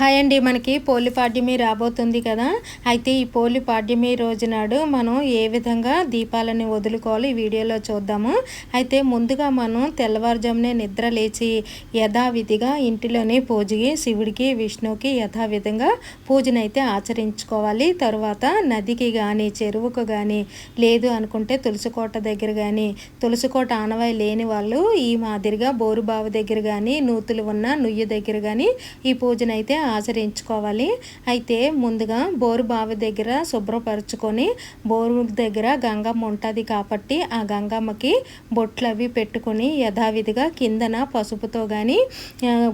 Hi అండి మనకి పోలి పాడ్యమి రాబోతుంది కదా. అయితే ఈ పోలి పాడ్యమి రోజు నాడు మనం ఏ విధంగా దీపాలని వదులుకోవాలి ఈ వీడియోలో చూద్దాము. అయితే ముందుగా మనం తెల్లవారుజామునే నిద్ర లేచి యథావిధిగా ఇంటిలోనే పూజకి శివుడికి విష్ణువుకి యథావిధంగా పూజనైతే ఆచరించుకోవాలి. తర్వాత నదికి కానీ చెరువుకు కానీ లేదు అనుకుంటే తులసికోట దగ్గర కానీ తులసికోట ఆనవాయి లేని వాళ్ళు ఈ మాదిరిగా బోరుబావి దగ్గర కానీ నూతులు ఉన్న నుయ్యి దగ్గర కానీ ఈ పూజనైతే ఆచరించుకోవాలి. అయితే ముందుగా బోరు బావి దగ్గర శుభ్రపరచుకొని బోరు దగ్గర గంగమ్మ ఉంటుంది కాబట్టి ఆ గంగమ్మకి బొట్లు అవి పెట్టుకొని యథావిధిగా కిందన పసుపుతో కానీ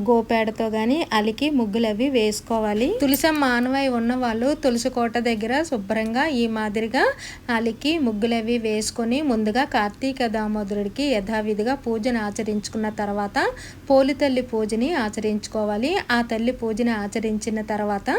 గోపేడతో కానీ అలికి ముగ్గులు అవి వేసుకోవాలి. తులసి మానవాయి ఉన్న వాళ్ళు తులసి కోట దగ్గర శుభ్రంగా ఈ మాదిరిగా అలికి ముగ్గులు అవి వేసుకొని ముందుగా కార్తీక దామోదరుడికి యథావిధిగా పూజను ఆచరించుకున్న తర్వాత పోలి తల్లి పూజని ఆచరించుకోవాలి. ఆ తల్లి పూజని ఆచరించిన తర్వాత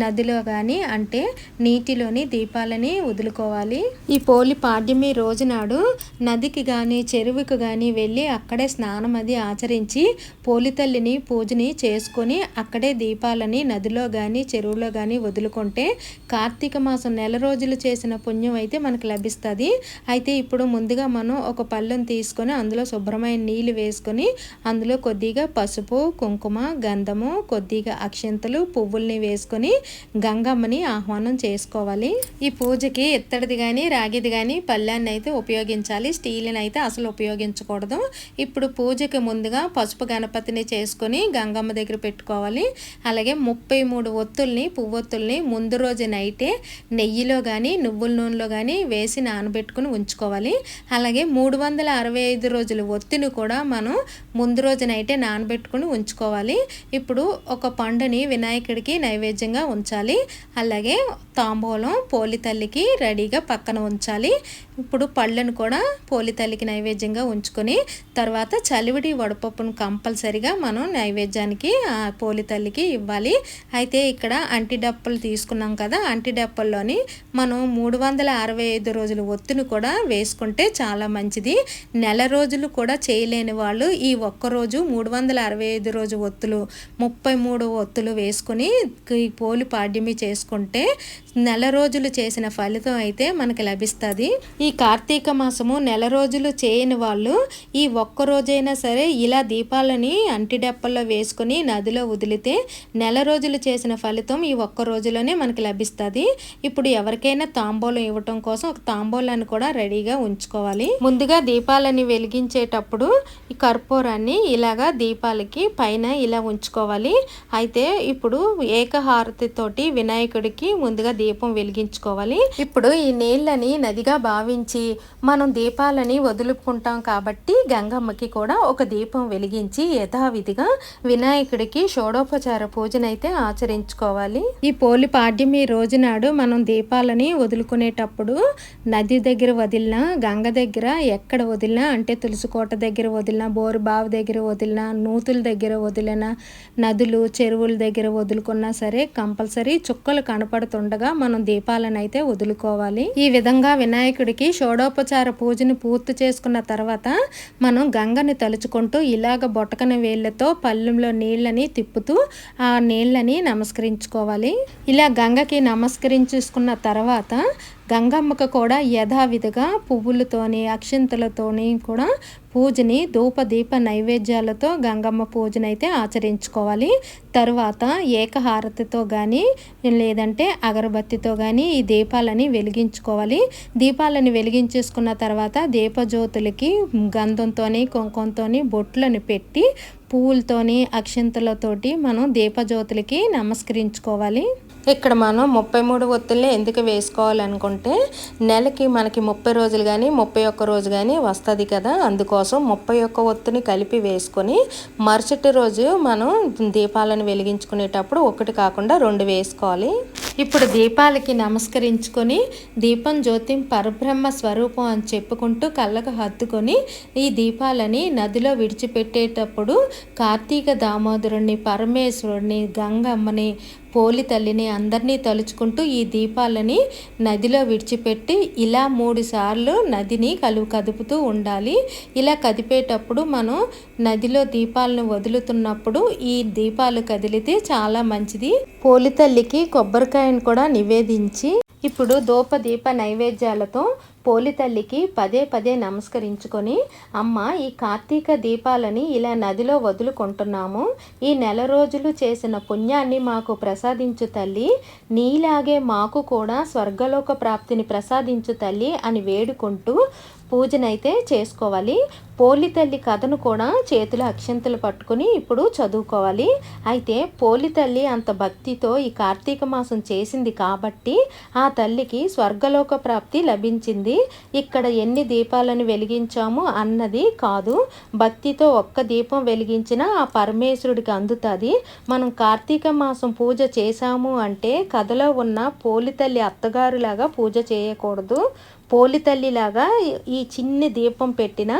నదిలో కానీ అంటే నీటిలోని దీపాలని వదులుకోవాలి. ఈ పోలి పాడ్యమి రోజు నాడు నదికి కానీ చెరువుకి కానీ వెళ్ళి అక్కడే స్నానం అది ఆచరించి పోలి తల్లిని పూజని చేసుకొని అక్కడే దీపాలని నదిలో కానీ చెరువులో కానీ వదులుకుంటే కార్తీక మాసం నెల రోజులు చేసిన పుణ్యం అయితే మనకు లభిస్తుంది. అయితే ఇప్పుడు ముందుగా మనం ఒక పళ్ళను తీసుకొని అందులో శుభ్రమైన నీళ్ళు వేసుకొని అందులో కొద్దిగా పసుపు కుంకుమ గంధము కొద్దిగా అక్షింతలు పువ్వుల్ని వేసుకొని గంగమ్మని ఆహ్వానం చేసుకోవాలి. ఈ పూజకి ఇత్తడిది కానీ రాగిది కానీ పళ్ళాన్ని అయితే ఉపయోగించాలి. స్టీల్ని అయితే అసలు ఉపయోగించకూడదు. ఇప్పుడు పూజకి ముందుగా పసుపు గణపతిని చేసుకొని గంగమ్మ దగ్గర పెట్టుకోవాలి. అలాగే ముప్పై మూడు ఒత్తుల్ని పువ్వొత్తుల్ని ముందు రోజు నైటే నెయ్యిలో కానీ నువ్వుల నూనెలో కానీ వేసి నానబెట్టుకుని ఉంచుకోవాలి. అలాగే మూడు వందల అరవై ఐదు రోజుల ఒత్తిని కూడా మనం ముందు రోజు నైటే నానబెట్టుకుని ఉంచుకోవాలి. ఇప్పుడు ఒక పండుని వినాయకుడికి నైవేద్యంగా ఉంచాలి. అలాగే తాంబూలం పోలి తల్లికి రెడీగా పక్కన ఉంచాలి. ఇప్పుడు పళ్ళను కూడా పోలి తల్లికి నైవేద్యంగా ఉంచుకొని తర్వాత చలివిడి వడపప్పును కంపల్సరిగా మనం నైవేద్యానికి పోలి తల్లికి ఇవ్వాలి. అయితే ఇక్కడ అంటి డప్పలు తీసుకున్నాం కదా అంటి డప్పల్లోని మనం మూడు వందల అరవై ఐదు రోజుల ఒత్తును కూడా వేసుకుంటే చాలా మంచిది. నెల రోజులు కూడా చేయలేని వాళ్ళు ఈ ఒక్కరోజు మూడు వందల అరవై ఐదు రోజు ఒత్తులు ముప్పై మూడు ఒత్తులు వేసుకొని పోలి పాడ్యమి చేసుకుంటే నెల రోజులు చేసిన ఫలితం అయితే మనకి లభిస్తుంది. ఈ కార్తీక మాసము నెల రోజులు చేయని వాళ్ళు ఈ ఒక్క రోజైనా సరే ఇలా దీపాలని అంటిడెప్పల్లో వేసుకొని నదిలో వదిలితే నెల రోజులు చేసిన ఫలితం ఈ ఒక్క రోజులోనే మనకి లభిస్తుంది. ఇప్పుడు ఎవరికైనా తాంబూలం ఇవ్వటం కోసం ఒక తాంబూలాన్ని కూడా రెడీగా ఉంచుకోవాలి. ముందుగా దీపాలని వెలిగించేటప్పుడు ఈ కర్పూరాన్ని ఇలాగా దీపాలకి పైన ఇలా ఉంచుకోవాలి. అయితే ఇప్పుడు ఏకహారతితోటి వినాయకుడికి ముందుగా దీపం వెలిగించుకోవాలి. ఇప్పుడు ఈ నీళ్ళని నదిగా భావించి మనం దీపాలని వదులుకుంటాం కాబట్టి గంగమ్మకి కూడా ఒక దీపం వెలిగించి యథావిధిగా వినాయకుడికి షోడోపచార పూజనైతే ఆచరించుకోవాలి. ఈ పోలి పాడ్యమి రోజు నాడు మనం దీపాలని వదులుకునేటప్పుడు నది దగ్గర వదిలినా గంగ దగ్గర ఎక్కడ వదిలినా అంటే తులసికోట దగ్గర వదిలినా బోరు బావి దగ్గర వదిలినా నూతుల దగ్గర వదిలిన నదులు చెరువుల దగ్గర వదులుకున్నా సరే కంపల్సరీ చుక్కలు కనపడుతుండగా మనం దీపాలను అయితే వదులుకోవాలి. ఈ విధంగా వినాయకుడికి షోడోపచార పూజను పూర్తి చేసుకున్న తర్వాత మనం గంగని తలుచుకుంటూ ఇలాగ బొటకన వేళ్ళతో పళ్ళెంలో నీళ్ళని తిప్పుతూ ఆ నీళ్ళని నమస్కరించుకోవాలి. ఇలా గంగకి నమస్కరించుకున్న తర్వాత గంగమ్మకు కూడా యథావిధిగా పువ్వులతోని అక్షింతలతోని కూడా పూజని ధూప దీప నైవేద్యాలతో గంగమ్మ పూజనైతే ఆచరించుకోవాలి. తరువాత ఏకహారతితో కానీ లేదంటే అగరబత్తితో కానీ ఈ దీపాలని వెలిగించుకోవాలి. దీపాలని వెలిగించేసుకున్న తర్వాత దీపజ్యోతులకి గంధంతోని కుంకుమతో బొట్లను పెట్టి పువ్వులతోని అక్షింతలతోటి మనం దీపజ్యోతులకి నమస్కరించుకోవాలి. ఇక్కడ మనం ముప్పై మూడు ఒత్తుల్ని ఎందుకు వేసుకోవాలనుకుంటే నెలకి మనకి ముప్పై రోజులు కానీ ముప్పై ఒక్క రోజు కానీ వస్తుంది కదా. అందుకోసం ముప్పై ఒక్క ఒత్తుని కలిపి వేసుకొని మరుసటి రోజు మనం దీపాలను వెలిగించుకునేటప్పుడు ఒకటి కాకుండా రెండు వేసుకోవాలి. ఇప్పుడు దీపాలకి నమస్కరించుకొని దీపం జ్యోతిం పరబ్రహ్మ స్వరూపం అని చెప్పుకుంటూ కళ్ళకు హత్తుకొని ఈ దీపాలని నదిలో విడిచిపెట్టేటప్పుడు కార్తీక దామోదరుణ్ణి పరమేశ్వరుడిని గంగమ్మని పోలి తల్లిని అందరినీ తలుచుకుంటూ ఈ దీపాలని నదిలో విడిచిపెట్టి ఇలా మూడు సార్లు నదిని కలుపు కదుపుతూ ఉండాలి. ఇలా కదిపేటప్పుడు మనం నదిలో దీపాలను వదులుతున్నప్పుడు ఈ దీపాలు కదిలితే చాలా మంచిది. పోలి తల్లికి కొబ్బరికాయను కూడా నివేదించి ఇప్పుడు దూప దీప నైవేద్యాలతో పోలి తల్లికి పదే పదే నమస్కరించుకొని అమ్మ ఈ కార్తీక దీపాలని ఇలా నదిలో వదులుకుంటున్నాము. ఈ నెల రోజులు చేసిన పుణ్యాన్ని మాకు ప్రసాదించు తల్లి. నీలాగే మాకు కూడా స్వర్గలోక ప్రాప్తిని ప్రసాదించు తల్లి అని వేడుకుంటూ పూజనైతే చేసుకోవాలి. పోలి తల్లి కథను కూడా చేతుల అక్షంతలు పట్టుకుని ఇప్పుడు చదువుకోవాలి. అయితే పోలి తల్లి అంత భక్తితో ఈ కార్తీక మాసం చేసింది కాబట్టి ఆ తల్లికి స్వర్గలోక ప్రాప్తి లభించింది. ఇక్కడ ఎన్ని దీపాలను వెలిగించాము అన్నది కాదు. భక్తితో ఒక్క దీపం వెలిగించినా ఆ పరమేశ్వరుడికి అందుతుంది. మనం కార్తీక మాసం పూజ చేశాము అంటే కథలో ఉన్న పోలి తల్లి అత్తగారులాగా పూజ చేయకూడదు. పోలితల్లిలాగా ఈ చిన్ని దీపం పెట్టిన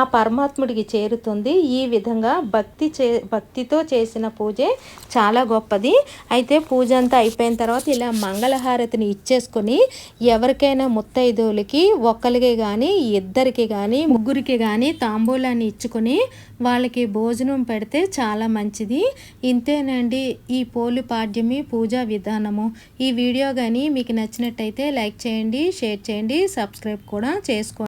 ఆ పరమాత్ముడికి చేరుతుంది. ఈ విధంగా భక్తి చే భక్తితో చేసిన పూజే చాలా గొప్పది. అయితే పూజ అంతా అయిపోయిన తర్వాత ఇలా మంగళహారతిని ఇచ్చేసుకొని ఎవరికైనా ముత్తైదువులకి ఒక్కరికి కానీ ఇద్దరికి కానీ ముగ్గురికి కానీ తాంబూలాన్ని ఇచ్చుకొని వాళ్ళకి భోజనం పెడితే చాలా మంచిది. ఇంతేనండి ఈ పోలి పాడ్యమి పూజా విధానము. ఈ వీడియో కానీ మీకు నచ్చినట్టయితే లైక్ చేయండి షేర్ చేయండి సబ్స్క్రైబ్ కూడా చేసుకోండి.